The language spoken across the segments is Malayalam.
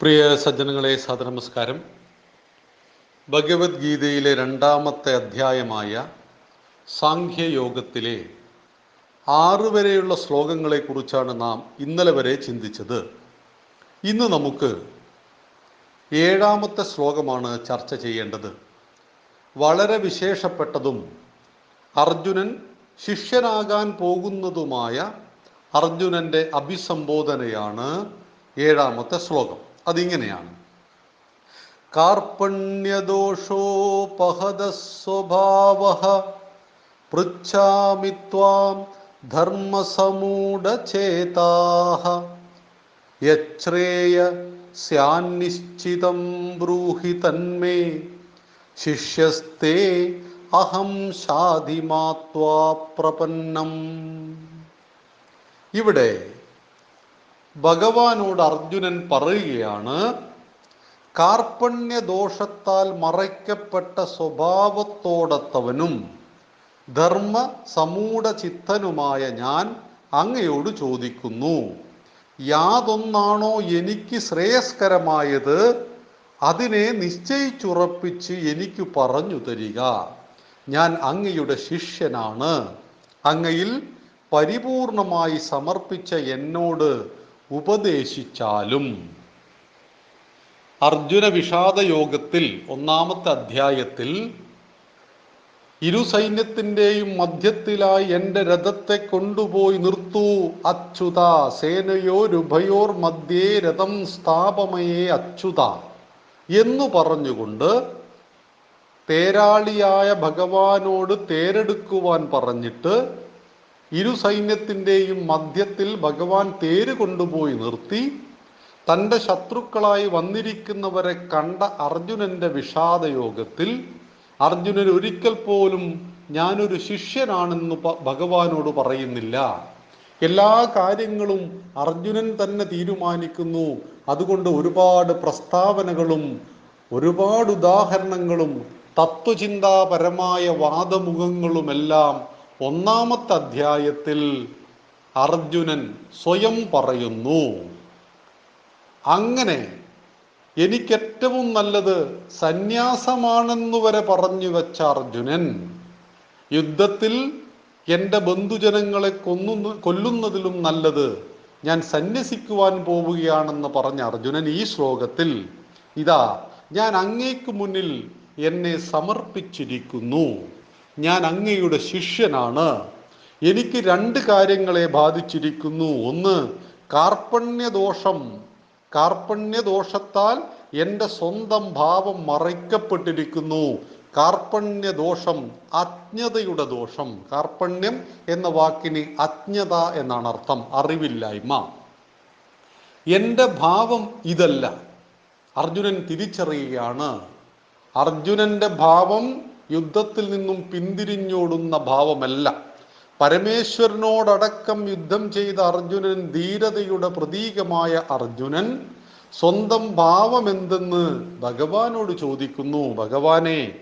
പ്രിയ സജ്ജനങ്ങളെ സദനമസ്കാരം ഭഗവത്ഗീതയിലെ രണ്ടാമത്തെ അധ്യായമായ സാഖ്യയോഗത്തിലെ ആറ് വരെയുള്ള ശ്ലോകങ്ങളെക്കുറിച്ചാണ് നാം ഇന്നലെ വരെ ചിന്തിച്ചത്. ഇന്ന് നമുക്ക് ഏഴാമത്തെ ശ്ലോകമാണ് ചർച്ച ചെയ്യേണ്ടത്. വളരെ വിശേഷപ്പെട്ടതും അർജുനൻ ശിഷ്യനാകാൻ പോകുന്നതുമായ അർജുനന്റെ അഭിസംബോധനയാണ് ഏഴാമത്തെ ശ്ലോകം. അതിങ്ങനെയാണ്. കാർപ്പണ്യദോഷോപഹത സ്വഭാവ പൃച്ഛാമി ത്വാം ധർമ്മസമൂഢചേതാഹ്രേയ യശ്രേയ ബ്രൂഹി തന്മേ ശിഷ്യസ്തേ അഹം ശാധിമാത്വാ പ്രപന്നം. ഇവിടെ ഭഗവാനോട് അർജുനൻ പറയുകയാണ് കാർപ്പണ്യദോഷത്താൽ മറയ്ക്കപ്പെട്ട സ്വഭാവത്തോടത്തവനും ധർമ്മ സമൂഢ ചിത്തനുമായ ഞാൻ അങ്ങയോട് ചോദിക്കുന്നു യാതൊന്നാണോ എനിക്ക് ശ്രേയസ്കരമായത്? അതിനെ നിശ്ചയിച്ചുറപ്പിച്ച് എനിക്ക് പറഞ്ഞു തരിക. ഞാൻ അങ്ങയുടെ ശിഷ്യനാണ്. അങ്ങയിൽ പരിപൂർണമായി സമർപ്പിച്ച എന്നോട് ഉപദേശിച്ചാലും. അർജുന വിഷാദ യോഗത്തിൽ ഒന്നാമത്തെ അധ്യായത്തിൽ ഇരു സൈന്യത്തിന്റെയും മധ്യത്തിലായി എന്റെ രഥത്തെ കൊണ്ടുപോയി നിർത്തു. അച്യുത സേനയോരുഭയോർ മധ്യേ രഥം സ്ഥാപമയേ അച്യുത എന്നു പറഞ്ഞുകൊണ്ട് തേരാളിയായ ഭഗവാനോട് തേരെടുക്കുവാൻ പറഞ്ഞിട്ട് ഇരു സൈന്യത്തിന്റെയും മധ്യത്തിൽ ഭഗവാൻ തേര് കൊണ്ടുപോയി നിർത്തി. തന്റെ ശത്രുക്കളായി വന്നിരിക്കുന്നവരെ കണ്ട അർജുനന്റെ വിഷാദയോഗത്തിൽ അർജുനൻ ഒരിക്കൽ പോലും ഞാനൊരു ശിഷ്യനാണെന്ന് ഭഗവാനോട് പറയുന്നില്ല. എല്ലാ കാര്യങ്ങളും അർജുനൻ തന്നെ തീരുമാനിക്കുന്നു. അതുകൊണ്ട് ഒരുപാട് പ്രസ്താവനകളും ഒരുപാട് ഉദാഹരണങ്ങളും തത്വചിന്താപരമായ വാദമുഖങ്ങളുമെല്ലാം ഒന്നാമത്തെ അധ്യായത്തിൽ അർജുനൻ സ്വയം പറയുന്നു അങ്ങനെ എനിക്കേറ്റവും നല്ലത് സന്യാസമാണെന്നു വരെ പറഞ്ഞു വെച്ച അർജുനൻ യുദ്ധത്തിൽ എന്റെ ബന്ധുജനങ്ങളെ കൊന്നു കൊല്ലുന്നതിലും നല്ലത് ഞാൻ സന്യസിക്കുവാൻ പോവുകയാണെന്ന് പറഞ്ഞ അർജുനൻ ഈ ശ്ലോകത്തിൽ ഇതാ ഞാൻ അങ്ങേക്ക് മുന്നിൽ എന്നെ സമർപ്പിച്ചിരിക്കുന്നു. ഞാൻ അങ്ങയുടെ ശിഷ്യനാണ്. എനിക്ക് രണ്ട് കാര്യങ്ങളെ ബാധിച്ചിരിക്കുന്നു. ഒന്ന് കാർപ്പണ്യദോഷം. കാർപ്പണ്യദോഷത്താൽ എന്റെ സ്വന്തം ഭാവം മറയ്ക്കപ്പെട്ടിരിക്കുന്നു. കാർപ്പണ്യദോഷം അജ്ഞതയുടെ ദോഷം. കാർപ്പണ്യം എന്ന വാക്കിന് അജ്ഞത എന്നാണ് അർത്ഥം. അറിവില്ലായ്മ. എന്റെ ഭാവം ഇതല്ല. അർജുനൻ തിരിച്ചറിയുകയാണ്. അർജുനന്റെ ഭാവം യുദ്ധത്തിൽ നിന്നും പിന്തിരിഞ്ഞോടുന്ന ഭാവമല്ല. പരമേശ്വരനോടടക്കം യുദ്ധം ചെയ്ത അർജുനൻ ധീരതയുടെ പ്രതീകമായ അർജുനൻ സ്വന്തം ഭാവം എന്തെന്ന് ഭഗവാനോട് ചോദിക്കുന്നു. ഭഗവാനെ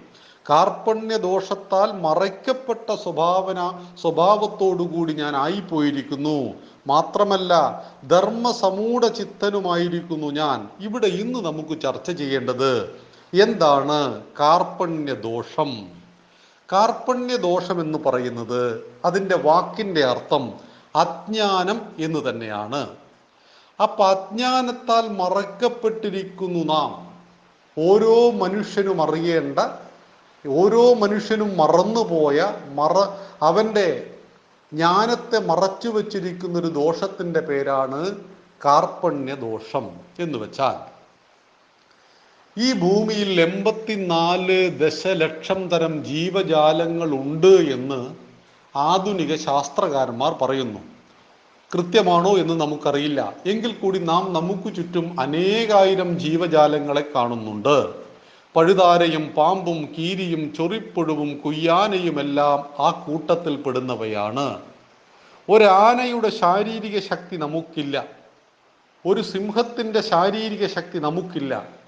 കാർപ്പണ്യദോഷത്താൽ മറയ്ക്കപ്പെട്ട സ്വഭാവന സ്വഭാവത്തോടുകൂടി ഞാൻ ആയിപ്പോയിരിക്കുന്നു. മാത്രമല്ല ധർമ്മസമൂഢ ചിത്തനുമായിരിക്കുന്നു ഞാൻ. ഇവിടെ ഇന്ന് നമുക്ക് ചർച്ച ചെയ്യേണ്ടത് എന്താണ് കാർപ്പണ്യദോഷം? കാർപ്പണ്യദോഷം എന്ന് പറയുന്നത് അതിന്റെ വാക്കിന്റെ അർത്ഥം അജ്ഞാനം എന്ന് തന്നെയാണ്. അപ്പൊ അജ്ഞാനത്താൽ മറക്കപ്പെട്ടിരിക്കുന്നു നാം. ഓരോ മനുഷ്യനും അറിയേണ്ട ഓരോ മനുഷ്യനും മറന്നുപോയ മറ അവന്റെ ജ്ഞാനത്തെ മറച്ചു വച്ചിരിക്കുന്ന ഒരു ദോഷത്തിന്റെ പേരാണ് കാർപ്പണ്യദോഷം എന്ന് വെച്ചാൽ. ഈ ഭൂമിയിൽ എൺപത്തിനാല് ദശലക്ഷം തരം ജീവജാലങ്ങൾ ഉണ്ട് എന്ന് ആധുനിക ശാസ്ത്രകാരന്മാർ പറയുന്നു. കൃത്യമാണോ എന്ന് നമുക്കറിയില്ല. എങ്കിൽ കൂടി നാം നമുക്ക് ചുറ്റും അനേകായിരം ജീവജാലങ്ങളെ കാണുന്നുണ്ട്. പഴുതാരയും പാമ്പും കീരിയും ചൊറിപ്പുഴുവും കുയ്യാനയുമെല്ലാം ആ കൂട്ടത്തിൽ പെടുന്നവയാണ്. ഒരാനയുടെ ശാരീരിക ശക്തി നമുക്കില്ല. ഒരു സിംഹത്തിന്റെ ശാരീരിക ശക്തി നമുക്കില്ല.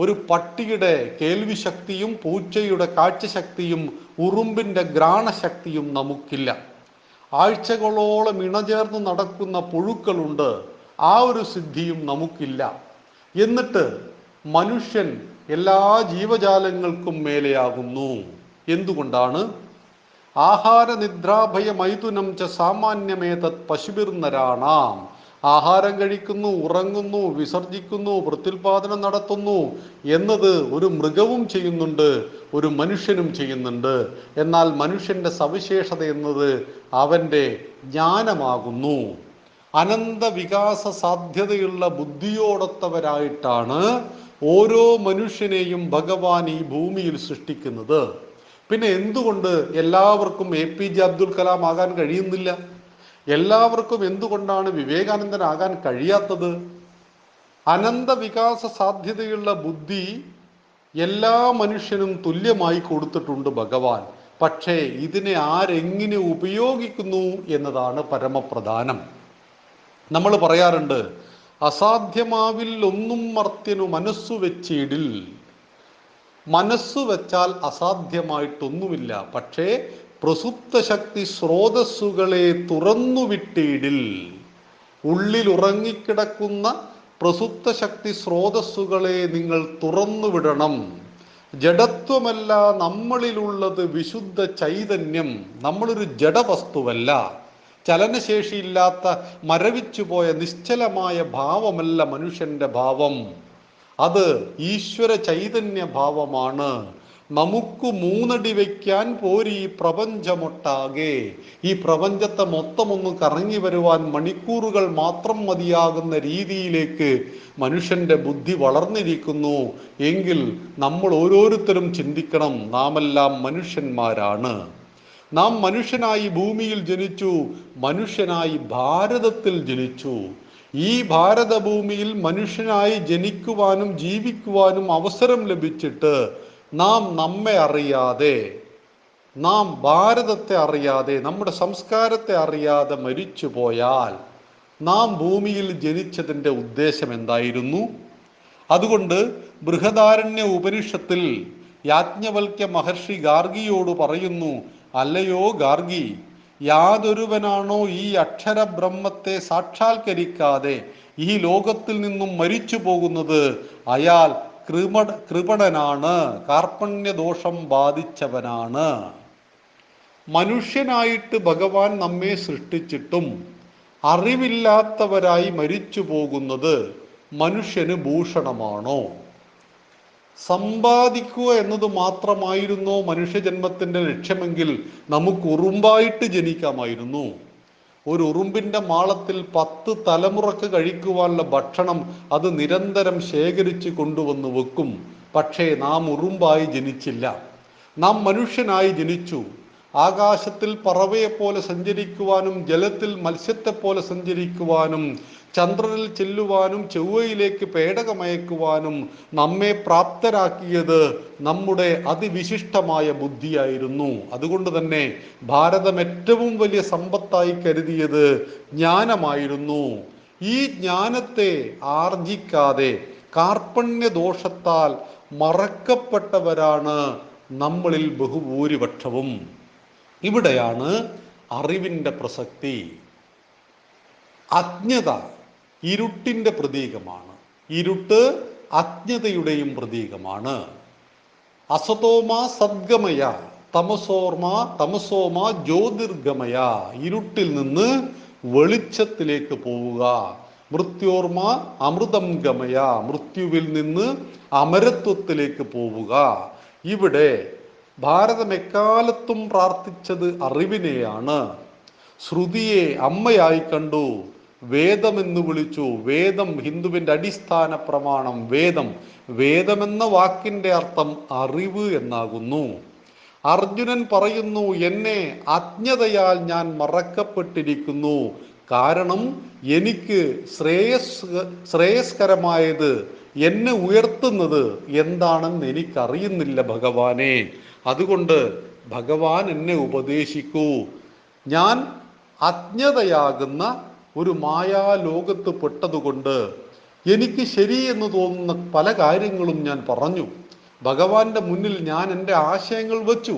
ഒരു പട്ടിയുടെ കേൾവിശക്തിയും പൂച്ചയുടെ കാഴ്ചശക്തിയും ഉറുമ്പിന്റെ ഘ്രാണശക്തിയും നമുക്കില്ല. ആഴ്ചകളോളം ഇണചേർന്ന് നടക്കുന്ന പുഴുക്കളുണ്ട്. ആ ഒരു സിദ്ധിയും നമുക്കില്ല. എന്നിട്ട് മനുഷ്യൻ എല്ലാ ജീവജാലങ്ങൾക്കും മേലെയാകുന്നു. എന്തുകൊണ്ടാണ്? ആഹാര നിദ്രാഭയ മൈഥുനം ച സാമാന്യമേതത് പശുബിർന്നരാണാം ആഹാരം കഴിക്കുന്നു ഉറങ്ങുന്നു വിസർജിക്കുന്നു പ്രത്യുൽപാദനം നടത്തുന്നു എന്നത് ഒരു മൃഗവും ചെയ്യുന്നുണ്ട് ഒരു മനുഷ്യനും ചെയ്യുന്നുണ്ട്. എന്നാൽ മനുഷ്യന്റെ സവിശേഷത എന്നത് അവന്റെ ജ്ഞാനമാകുന്നു. അനന്ത വികാസ സാധ്യതയുള്ള ബുദ്ധിയോടൊത്തവരായിട്ടാണ് ഓരോ മനുഷ്യനെയും ഭഗവാൻ ഈ ഭൂമിയിൽ സൃഷ്ടിക്കുന്നത്. പിന്നെ എന്തുകൊണ്ട് എല്ലാവർക്കും A P J Abdul Kalam ആകാൻ കഴിയുന്നില്ല? എല്ലാവർക്കും എന്തുകൊണ്ടാണ് വിവേകാനന്ദനാകാൻ കഴിയാത്തത്? അനന്ത വികാസ സാധ്യതയുള്ള ബുദ്ധി എല്ലാ മനുഷ്യനും തുല്യമായി കൊടുത്തിട്ടുണ്ട് ഭഗവാൻ. പക്ഷേ ഇതിനെ ആരെങ്ങനെ ഉപയോഗിക്കുന്നു എന്നതാണ് പരമപ്രധാനം. നമ്മൾ പറയാറുണ്ട് അസാധ്യമാവിൽ ഒന്നും മർത്യനു മനസ്സു വെച്ചിടിൽ. മനസ്സു വെച്ചാൽ അസാധ്യമായിട്ടൊന്നുമില്ല. പക്ഷേ പ്രസുപ്ത ശക്തി സ്രോതസ്സുകളെ തുറന്നുവിട്ടിടിൽ ഉള്ളിൽ ഉറങ്ങിക്കിടക്കുന്ന പ്രസുപ്ത ശക്തി സ്രോതസ്സുകളെ നിങ്ങൾ തുറന്നുവിടണം ജഡത്വമല്ല നമ്മളിലുള്ളത് വിശുദ്ധ ചൈതന്യം. നമ്മളൊരു ജഡവസ്തുവല്ല. ചലനശേഷിയില്ലാത്ത മരവിച്ചുപോയ നിശ്ചലമായ ഭാവമല്ല മനുഷ്യന്റെ ഭാവം. അത് ഈശ്വര ചൈതന്യ ഭാവമാണ്. നമുക്ക് മൂന്നടി വയ്ക്കാൻ പോരി പ്രപഞ്ചമൊട്ടാകെ. ഈ പ്രപഞ്ചത്തെ മൊത്തം ഒന്ന് കറങ്ങി വരുവാൻ മണിക്കൂറുകൾ മാത്രം മതിയാകുന്ന രീതിയിലേക്ക് മനുഷ്യന്റെ ബുദ്ധി വളർന്നിരിക്കുന്നു. എങ്കിൽ നമ്മൾ ഓരോരുത്തരും ചിന്തിക്കണം നാമെല്ലാം മനുഷ്യന്മാരാണ്. നാം മനുഷ്യനായി ഭൂമിയിൽ ജനിച്ചു മനുഷ്യനായി ഭാരതത്തിൽ ജനിച്ചു. ഈ ഭാരതഭൂമിയിൽ മനുഷ്യനായി ജനിക്കുവാനും ജീവിക്കുവാനും അവസരം ലഭിച്ചിട്ട് നാം നമ്മെ അറിയാതെ നാം ഭാരതത്തെ അറിയാതെ നമ്മുടെ സംസ്കാരത്തെ അറിയാതെ മരിച്ചു പോയാൽ നാം ഭൂമിയിൽ ജനിച്ചതിന്റെ ഉദ്ദേശം എന്തായിരുന്നു? അതുകൊണ്ട് ബൃഹദാരണ്യ ഉപനിഷത്തിൽ യാജ്ഞവൽക്യ മഹർഷി ഗാർഗിയോട് പറയുന്നു അല്ലയോ ഗാർഗി യാതൊരുവനാണോ ഈ അക്ഷര ബ്രഹ്മത്തെ സാക്ഷാത്കരിക്കാതെ ഈ ലോകത്തിൽ നിന്നും മരിച്ചു പോകുന്നത്? അയാൾ കൃപ കൃപണനാണ് കാർപ്പണ്യദോഷം ബാധിച്ചവനാണ്. മനുഷ്യനായിട്ട് ഭഗവാൻ നമ്മെ സൃഷ്ടിച്ചിട്ടും അറിവില്ലാത്തവരായി മരിച്ചു പോകുന്നത് മനുഷ്യന് ഭൂഷണമാണോ? സമ്പാദിക്കുക എന്നത് മാത്രമായിരുന്നോ മനുഷ്യജന്മത്തിന്റെ ലക്ഷ്യമെങ്കിൽ നമുക്ക് ഉറുമ്പായിട്ട് ജനിക്കാമായിരുന്നു. ഒരു ഉറുമ്പിന്റെ മാളത്തിൽ പത്ത് തലമുറയ്ക്ക് കഴിക്കുവാനുള്ള ഭക്ഷണം അത് നിരന്തരം ശേഖരിച്ചു കൊണ്ടുവന്ന് വെക്കും. പക്ഷേ നാം ഉറുമ്പായി ജനിച്ചില്ല. നാം മനുഷ്യനായി ജനിച്ചു. ആകാശത്തിൽ പറവയെ പോലെ സഞ്ചരിക്കുവാനും ജലത്തിൽ മത്സ്യത്തെ പോലെ സഞ്ചരിക്കുവാനും ചന്ദ്രനിൽ ചെല്ലുവാനും ചൊവ്വയിലേക്ക് പേടകമയക്കുവാനും നമ്മെ പ്രാപ്തരാക്കിയത് നമ്മുടെ അതിവിശിഷ്ടമായ ബുദ്ധിയായിരുന്നു. അതുകൊണ്ട് തന്നെ ഭാരതം ഏറ്റവും വലിയ സമ്പത്തായി കരുതിയത് ജ്ഞാനമായിരുന്നു. ഈ ജ്ഞാനത്തെ ആർജിക്കാതെ കാർപ്പണ്യ ദോഷത്താൽ മറക്കപ്പെട്ടവരാണ് നമ്മളിൽ ബഹുഭൂരിപക്ഷവും. ഇവിടെയാണ് അറിവിന്റെ പ്രസക്തി. അജ്ഞത ഇരുട്ടിന്റെ പ്രതീകമാണ്. ഇരുട്ട് അജ്ഞതയുടെയും പ്രതീകമാണ്. അസതോമ സദ്ഗമയ തമസോർമ തമസോമ ജ്യോതിർഗമയ. ഇരുട്ടിൽ നിന്ന് വെളിച്ചത്തിലേക്ക് പോവുക. മൃത്യോർമ അമൃതം ഗമയ. മൃത്യുവിൽ നിന്ന് അമരത്വത്തിലേക്ക് പോവുക. ഇവിടെ ഭാരതം എക്കാലത്തും പ്രാർത്ഥിച്ചത് അറിവിനെയാണ്. ശ്രുതിയെ അമ്മയായി കണ്ടു. വേദമെന്ന് വിളിച്ചു. വേദം ഹിന്ദുവിന്റെ അടിസ്ഥാന പ്രമാണം. വേദം. വേദമെന്ന വാക്കിന്റെ അർത്ഥം അറിവ് എന്നാകുന്നു. അർജുനൻ പറയുന്നു എന്നെ അജ്ഞതയാൽ ഞാൻ മറക്കപ്പെട്ടിരിക്കുന്നു. കാരണം എനിക്ക് ശ്രേയസ് ശ്രേയസ്കരമായത് എന്നെ ഉയർത്തുന്നത് എന്താണെന്ന് എനിക്കറിയുന്നില്ല ഭഗവാനെ. അതുകൊണ്ട് ഭഗവാൻ എന്നെ ഉപദേശിക്കൂ. ഞാൻ അജ്ഞതയാകുന്ന ഒരു മായാലോകത്ത് പെട്ടതുകൊണ്ട് എനിക്ക് ശരിയെന്ന് തോന്നുന്ന പല കാര്യങ്ങളും ഞാൻ പറഞ്ഞു. ഭഗവാന്റെ മുന്നിൽ ഞാൻ എന്റെ ആശയങ്ങൾ വച്ചു.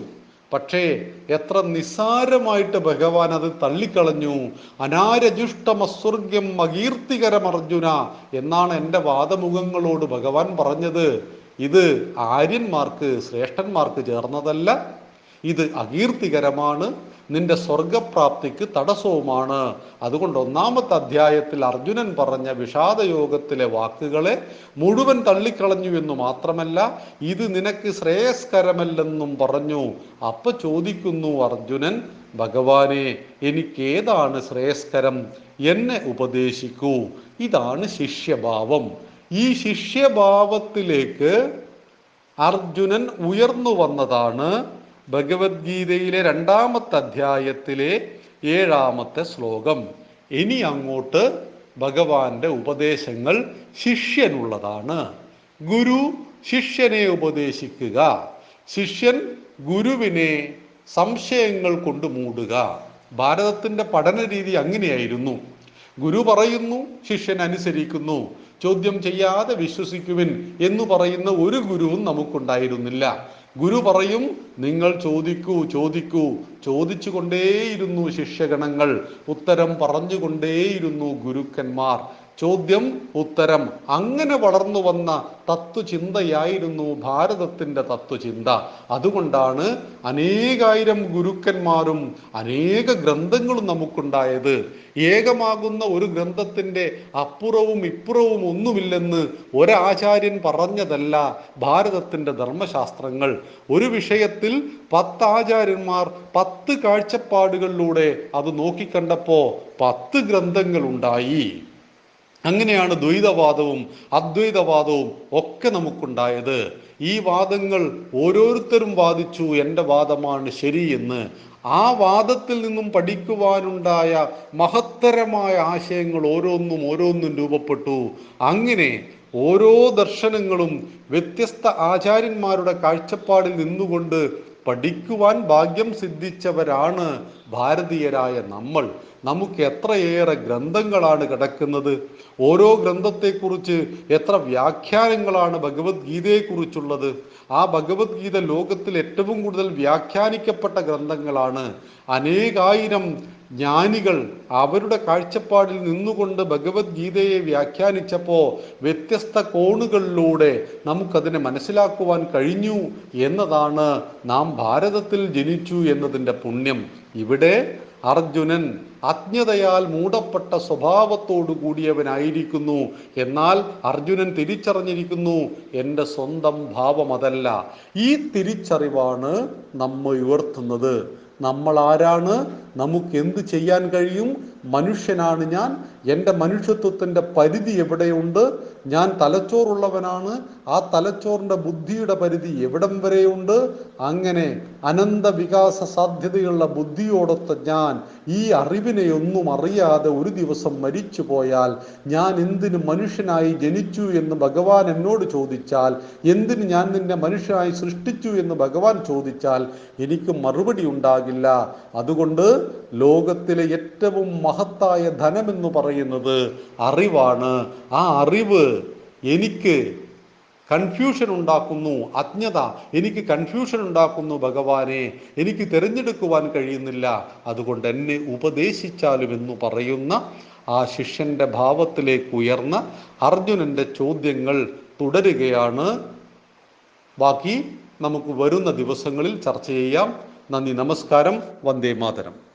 പക്ഷേ എത്ര നിസ്സാരമായിട്ട് ഭഗവാൻ അത് തള്ളിക്കളഞ്ഞു. അനാരജുഷ്ടമസ്വർഗ്യം അകീർത്തികരം അർജുന എന്നാണ് എന്റെ വാദമുഖങ്ങളോട് ഭഗവാൻ പറഞ്ഞത്. ഇത് ആര്യന്മാർക്ക് ശ്രേഷ്ഠന്മാർക്ക് ചേർന്നതല്ല. ഇത് അകീർത്തികരമാണ്. നിന്റെ സ്വർഗപ്രാപ്തിക്ക് തടസ്സവുമാണ്. അതുകൊണ്ട് ഒന്നാമത്തെ അധ്യായത്തിൽ അർജുനൻ പറഞ്ഞ വിഷാദയോഗത്തിലെ വാക്കുകളെ മുഴുവൻ തള്ളിക്കളഞ്ഞു എന്ന് മാത്രമല്ല ഇത് നിനക്ക് ശ്രേയസ്കരമല്ലെന്നും പറഞ്ഞു. അപ്പൊ ചോദിക്കുന്നു അർജുനൻ ഭഗവാനെ എനിക്കേതാണ് ശ്രേയസ്കരം? എന്നെ ഉപദേശിക്കൂ. ഇതാണ് ശിഷ്യഭാവം. ഈ ശിഷ്യഭാവത്തിലേക്ക് അർജുനൻ ഉയർന്നു വന്നതാണ് ഭഗവത്ഗീതയിലെ രണ്ടാമത്തെ അധ്യായത്തിലെ ഏഴാമത്തെ ശ്ലോകം. ഇനി അങ്ങോട്ട് ഭഗവാന്റെ ഉപദേശങ്ങൾ ശിഷ്യനുള്ളതാണ്. ഗുരു ശിഷ്യനെ ഉപദേശിക്കുക. ശിഷ്യൻ ഗുരുവിനെ സംശയങ്ങൾ കൊണ്ട് മൂടുക. ഭാരതത്തിന്റെ പഠന രീതി അങ്ങനെയായിരുന്നു. ഗുരു പറയുന്നു ശിഷ്യൻ അനുസരിക്കുന്നു. ചോദ്യം ചെയ്യാതെ വിശ്വസിക്കുവിൻ എന്ന് പറയുന്ന ഒരു ഗുരുവും നമുക്കുണ്ടായിരുന്നില്ല. ഗുരു പറയും നിങ്ങൾ ചോദിക്കൂ ചോദിക്കൂ. ചോദിച്ചു കൊണ്ടേയിരുന്നു ശിഷ്യഗണങ്ങൾ ഉത്തരം പറഞ്ഞുകൊണ്ടേയിരുന്നു ഗുരുക്കന്മാർ. ചോദ്യം ഉത്തരം. അങ്ങനെ വളർന്നു വന്ന തത്വചിന്തയായിരുന്നു ഭാരതത്തിന്റെ തത്വചിന്ത അതുകൊണ്ടാണ് അനേകായിരം ഗുരുക്കന്മാരും അനേക ഗ്രന്ഥങ്ങളും നമുക്കുണ്ടായത്. ഏകമാകുന്ന ഒരു ഗ്രന്ഥത്തിന്റെ അപ്പുറവും ഇപ്പുറവും ഒന്നുമില്ലെന്ന് ഒരാചാര്യൻ പറഞ്ഞതല്ല ഭാരതത്തിന്റെ ധർമ്മശാസ്ത്രങ്ങൾ. ഒരു വിഷയത്തിൽ പത്ത് ആചാര്യന്മാർ പത്ത് കാഴ്ചപ്പാടുകളിലൂടെ അത് നോക്കിക്കണ്ടപ്പോ പത്ത് ഗ്രന്ഥങ്ങൾ ഉണ്ടായി അങ്ങനെയാണ് ദ്വൈതവാദവും അദ്വൈതവാദവും ഒക്കെ നമുക്കുണ്ടായത്. ഈ വാദങ്ങൾ ഓരോരുത്തരും വാദിച്ചു എന്റെ വാദമാണ് ശരിയെന്ന് ആ വാദത്തിൽ നിന്നും പഠിക്കുവാനുണ്ടായ മഹത്തരമായ ആശയങ്ങൾ ഓരോന്നും ഓരോന്നും രൂപപ്പെട്ടു. അങ്ങനെ ഓരോ ദർശനങ്ങളും വ്യത്യസ്ത ആചാര്യന്മാരുടെ കാഴ്ചപ്പാടിൽ നിന്നുകൊണ്ട് പഠിക്കുവാൻ ഭാഗ്യം സിദ്ധിച്ചവരാണ് ഭാരതീയരായ നമ്മൾ നമുക്ക് എത്രയേറെ ഗ്രന്ഥങ്ങളാണ് കിടക്കുന്നത്? ഓരോ ഗ്രന്ഥത്തെക്കുറിച്ച് എത്ര വ്യാഖ്യാനങ്ങളാണ് ഭഗവത്ഗീതയെക്കുറിച്ചുള്ളത്? ആ ഭഗവത്ഗീത ലോകത്തിൽ ഏറ്റവും കൂടുതൽ വ്യാഖ്യാനിക്കപ്പെട്ട ഗ്രന്ഥങ്ങളാണ്. അനേകായിരം ജ്ഞാനികൾ അവരുടെ കാഴ്ചപ്പാടിൽ നിന്നുകൊണ്ട് ഭഗവത്ഗീതയെ വ്യാഖ്യാനിച്ചപ്പോൾ വ്യത്യസ്ത കോണുകളിലൂടെ നമുക്കതിനെ മനസ്സിലാക്കുവാൻ കഴിഞ്ഞു എന്നതാണ് നാം ഭാരതത്തിൽ ജനിച്ചു എന്നതിന്റെ പുണ്യം. ഇവിടെ അർജുനൻ അജ്ഞതയാൽ മൂടപ്പെട്ട സ്വഭാവത്തോടു കൂടിയവനായിരിക്കുന്നു. എന്നാൽ അർജുനൻ തിരിച്ചറിഞ്ഞിരിക്കുന്നു എന്റെ സ്വന്തം ഭാവം അതല്ല ഈ തിരിച്ചറിവാണ് നമ്മെ ഉയർത്തുന്നത്. നമ്മൾ ആരാണ്? നമുക്ക് എന്ത് ചെയ്യാൻ കഴിയും? മനുഷ്യനാണ് ഞാൻ. എന്റെ മനുഷ്യത്വത്തിന്റെ പരിധി എവിടെയുണ്ട്? ഞാൻ തലച്ചോറുള്ളവനാണ്. ആ തലച്ചോറിന്റെ ബുദ്ധിയുടെ പരിധി എവിടം വരെയുണ്ട്? അങ്ങനെ അനന്ത വികാസ സാധ്യതയുള്ള ബുദ്ധിയോടൊത്ത ഞാൻ ഈ അറിവിനെ ഒന്നും അറിയാതെ ഒരു ദിവസം മരിച്ചു പോയാൽ ഞാൻ എന്തിനു മനുഷ്യനായി ജനിച്ചു എന്ന് ഭഗവാൻ എന്നോട് ചോദിച്ചാൽ എന്തിന് ഞാൻ നിന്നെ മനുഷ്യനായി സൃഷ്ടിച്ചു എന്ന് ഭഗവാൻ ചോദിച്ചാൽ എനിക്ക് മറുപടി ഉണ്ടാകില്ല. അതുകൊണ്ട് ലോകത്തിലെ ഏറ്റവും മഹത്തായ ധനമെന്ന് പറയുന്നത് അറിവാണ്. ആ അറിവ് എനിക്ക് കൺഫ്യൂഷൻ ഉണ്ടാക്കുന്നു അജ്ഞത എനിക്ക് കൺഫ്യൂഷൻ ഉണ്ടാക്കുന്നു ഭഗവാനെ എനിക്ക് തിരഞ്ഞെടുക്കുവാൻ കഴിയുന്നില്ല. അതുകൊണ്ട് എന്നെ ഉപദേശിച്ചാലും എന്ന് പറയുന്ന ആ ശിഷ്യന്റെ ഭാവത്തിലേക്ക് ഉയർന്ന അർജുനന്റെ ചോദ്യങ്ങൾ തുടരുകയാണ്. ബാക്കി നമുക്ക് വരുന്ന ദിവസങ്ങളിൽ ചർച്ച ചെയ്യാം. നന്ദി നമസ്കാരം. വന്ദേ മാതരം.